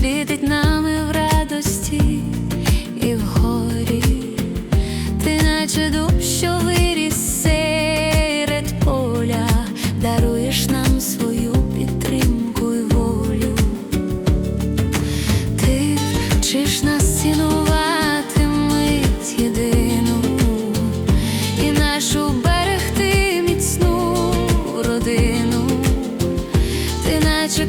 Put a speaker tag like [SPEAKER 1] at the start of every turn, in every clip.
[SPEAKER 1] світить нами в радості і в горі, ти наче дуб, що виріс серед поля, даруєш нам свою підтримку і волю. Ти вчиш нас цінувати мить єдину і нашу берегти міцну родину, ти наче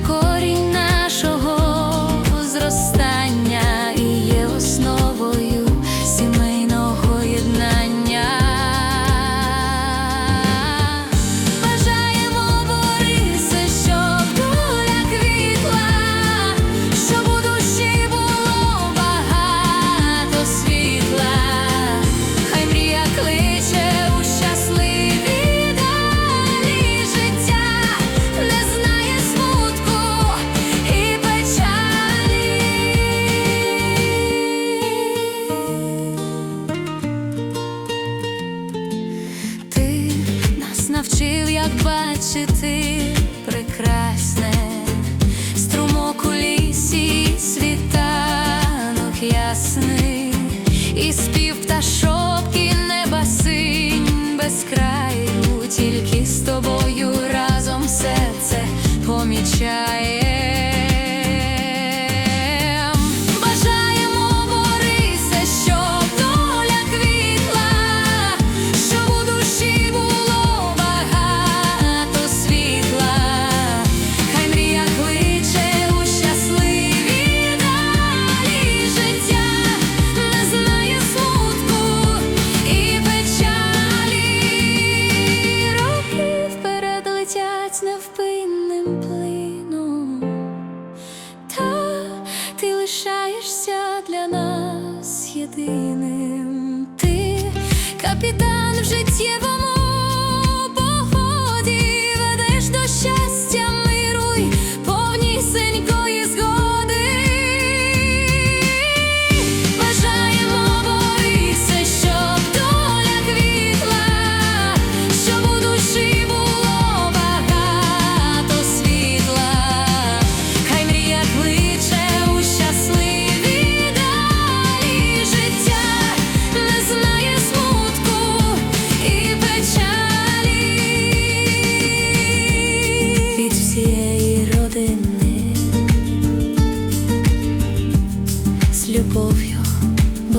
[SPEAKER 1] навчив, як бачити прекрасне, струмок у лісі, світанок ясний, і спів пташок, і неба синь без краю, єдиним. Ти капітан в життєвому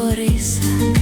[SPEAKER 1] por esa.